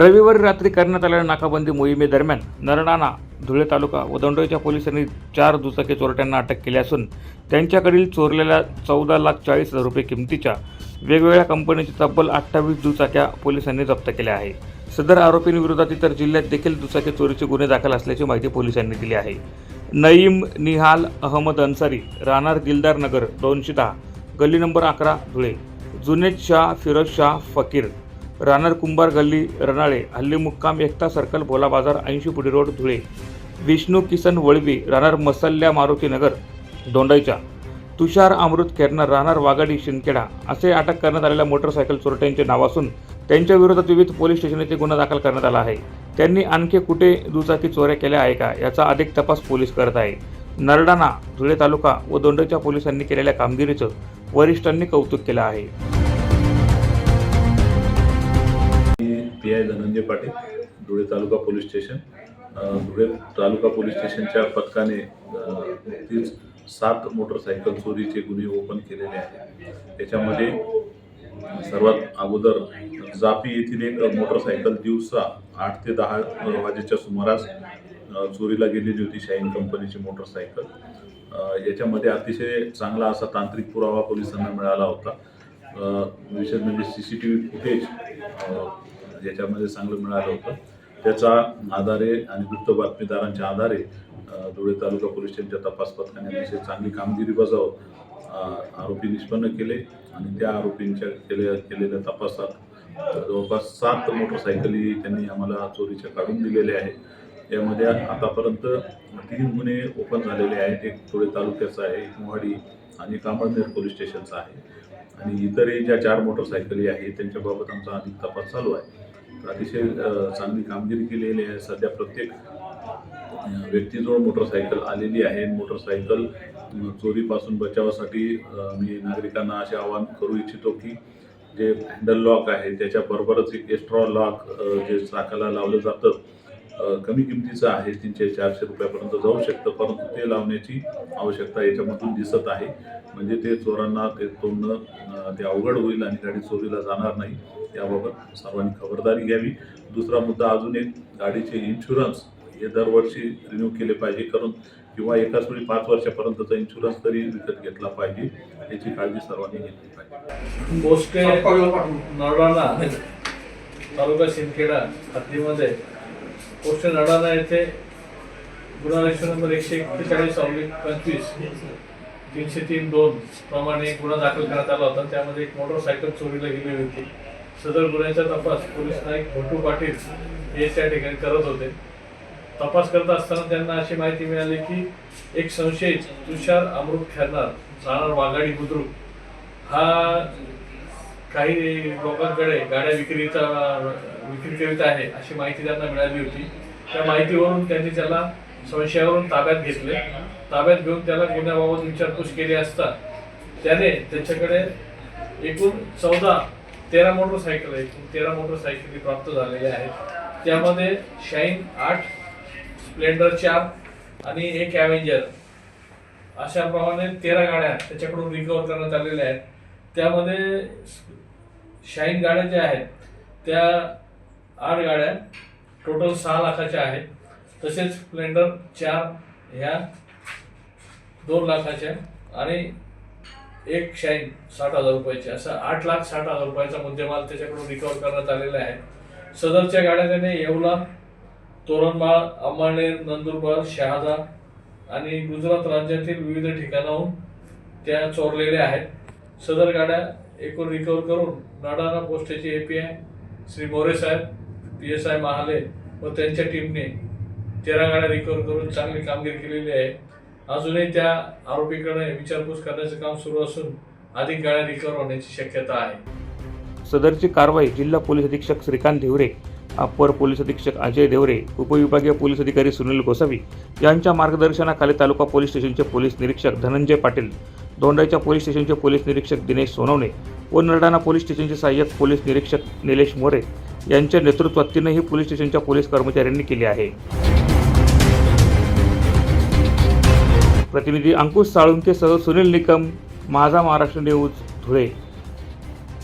रविवारी रात्री करण्यात आलेल्या नाकाबंदी मोहिमेदरम्यान नरडाणा धुळे तालुका व दंडोईच्या पोलिसांनी चार दुचाकी चोरट्यांना अटक केली असून त्यांच्याकडील चोरलेल्या चौदा लाख चाळीस हजार रुपये किमतीच्या वेगवेगळ्या कंपनीची तब्बल अठ्ठावीस दुचाक्या पोलिसांनी जप्त केल्या आहे. सदर आरोपींविरोधात इतर जिल्ह्यात देखील दुचाकी चोरीचे गुन्हे दाखल असल्याची माहिती पोलिसांनी दिली आहे. नईम निहाल अहमद अन्सारी राहणार दिलदार नगर दोनशे दहा गल्ली नंबर अकरा धुळे. जुनेद शाह फिरोज शाह फकीर. राहणार कुंभार गल्ली रनाळे हल्ली मुक्काम एकता सर्कल भोला बाजार ऐंशी पुढे रोड धुळे. विष्णू किसन वळवी राहणार मसल्ल्या मारुती नगर दोंडाईच्या तुषार अमृत खेरणार राहणार वाघाडी शिंदखेडा असे अटक करण्यात आलेल्या मोटरसायकल चोरट्यांचे नाव असून त्यांच्या विरोधात विविध पोलीस येथे गुन्हा दाखल करण्यात आला आहे. त्यांनी आणखी कुठे दुचाकी चोऱ्या केल्या आहे का याचा अधिक तपास पोलीस करत आहे. नरडाणा धुळे तालुका व दोंडाईच्या पोलिसांनी केलेल्या कामगिरीचं वरिष्ठांनी कौतुक केलं आहे. Dhananjay Patil Dhule taluka police station. Dhule taluka police स्टेशनच्या पथकाने तीच सात मोटरसायकल चोरीचे गुन्हे ओपन केलेले आहेत. त्याच्यामध्ये सर्वात अगोदर जापी येथील एक मोटरसायकल दिवसा आठ ते दहा वाजेच्या सुमारास चोरीला गेलेली होती शाईन कंपनीची मोटरसायकल. याच्यामध्ये अतिशय चांगला असा तांत्रिक पुरावा पोलिसांना मिळाला होता. विशेष म्हणजे C C T V footage याच्यामध्ये चांगलं मिळालं होतं. त्याच्या आधारे आणि वृत्त बातमीदारांच्या आधारे धुळे तालुका पोलीस स्टेशनच्या तपास पथकाने अतिशय चांगली कामगिरी बजावत आरोपी निष्पन्न केले आणि त्या आरोपींच्या केल्या केलेल्या तपासात जवळपास सात मोटरसायकली त्यांनी आम्हाला चोरीच्या काढून दिलेल्या आहेत. यामध्ये आतापर्यंत तीन गुन्हे ओपन झालेले आहेत. एक धुळे तालुक्याचा आहे एक मोहाडी आणि कामळनेर पोलीस स्टेशनचा आहे. आणि इतरही ज्या चार मोटरसायकली आहेत त्यांच्याबाबत आमचा अधिक तपास चालू आहे. अतिशय चांगली कामगिरी केलेली आहे. सध्या प्रत्येक व्यक्तीजवळ मोटरसायकल आलेली आहे. मोटरसायकल चोरीपासून बचावासाठी मी नागरिकांना असे आवाहन करू इच्छितो की जे हँडल लॉक आहे त्याच्याबरोबरच एक एक्स्ट्रा लॉक जे चाकाला लावलं जातं कमी किमतीचं आहे तीनशे चारशे रुपयापर्यंत जाऊ शकतं. परंतु ते लावण्याची आवश्यकता याच्यामधून दिसत आहे. म्हणजे ते चोरांना ते तोडणं ते अवघड होईल आणि गाडी चोरीला जाणार नाही याबाबत सर्वांनी खबरदारी घ्यावी. दुसरा मुद्दा अजून एक गाडीचे इन्शुरन्स हे दरवर्षी रिन्यू केले पाहिजे. करून किंवा एकाच वेळी पाच वर्षापर्यंतचा इन्शुरन्स तरी विकत घेतला पाहिजे याची काळजी सर्वांनी घेतली पाहिजे. बोस्के तालुका शिंदखेडा हद्दीमध्ये पोस्ट नरडाणा येथे गुन्हा रजिस्टर नंबर एकशे एक्केचाळीस ऑब्लिक पंचवीस तीनशे तीन दोन प्रमाणे एक गुन्हा दाखल करण्यात आला होता. त्यामध्ये एक मोटरसायकल चोरीला गेली होती. सदर गुन्ह्याचा तपास पोलीस नाईक भोटू पाटील हे त्या ठिकाणी करत होते. तपास करत असताना त्यांना अशी माहिती मिळाली की एक संशयित तुषार अमृत खेरणार राहणार वाघाडी बुद्रुक हा काही लोकांकडे गाड्या विक्रीचा विक्री करीत आहे अशी माहिती त्यांना मिळाली होती. त्या माहितीवरून त्यांनी त्याला संशयावरून ताब्यात घेतले. ताब्यात घेऊन त्याला गुन्ह्याबाबत विचारपूस केली असता त्याने त्याच्याकडे एकूण चौदा तेरा मोटरसायकल एकूण तेरा मोटरसायकली प्राप्त झालेल्या आहेत. त्यामध्ये शाईन आठ स्प्लेंडर चार आणि एक ॲव्हेंजर. अशाप्रमाणे तेरा गाड्या त्याच्याकडून रिकवर करण्यात आलेल्या आहेत. त्यामध्ये शाईन गाड्या ज्या आहेत त्या आठ गाड्या टोटल सहा लाखाच्या आहेत. तसेच स्प्लेंडर चार ह्या दोन लाखाच्या आणि एक शाईन साठ हजार रुपयाची. असं आठ लाख साठ हजार रुपयाचा मुद्देमाल त्याच्याकडून रिकवर करण्यात आलेला आहे. सदरच्या गाड्या त्याने येवला तोरणमाळ अंबानेर नंदुरबार शहादा आणि गुजरात राज्यातील विविध ठिकाणाहून त्या चोरलेल्या आहेत. सदर गाड्या एकूण रिकवर करून नाडाना पोस्टेचे A P I Shri More Saheb P S I Mahale व त्यांच्या टीमने तेरा गाड्या रिकवर करून चांगली कामगिरी केलेली आहे. अजूनही त्या आरोपीकडे विचारपूस करण्याचं काम सुरू असून अधिक गाड्या रिकवर होण्याची शक्यता आहे. सदरची कारवाई जिल्हा पोलीस अधीक्षक श्रीकांत धिवरे अप्पर पोलीस अधीक्षक अजय देवरे उपविभागीय पोलीस अधिकारी सुनील गोसावी यांच्या मार्गदर्शनाखाली तालुका पोलीस स्टेशनचे पोलीस निरीक्षक धनंजय पाटील दोंडाईच्या पोलीस स्टेशनचे पोलीस निरीक्षक दिनेश सोनवणे व नरडाणा पोलीस स्टेशनचे सहाय्यक पोलीस निरीक्षक निलेश मोरे यांच्या नेतृत्वात तीनही पोलीस स्टेशनच्या पोलीस कर्मचाऱ्यांनी केले आहे. प्रतिनिधी अंकुश साळुंकेसह सुनील निकम माझा महाराष्ट्र न्यूज धुळे.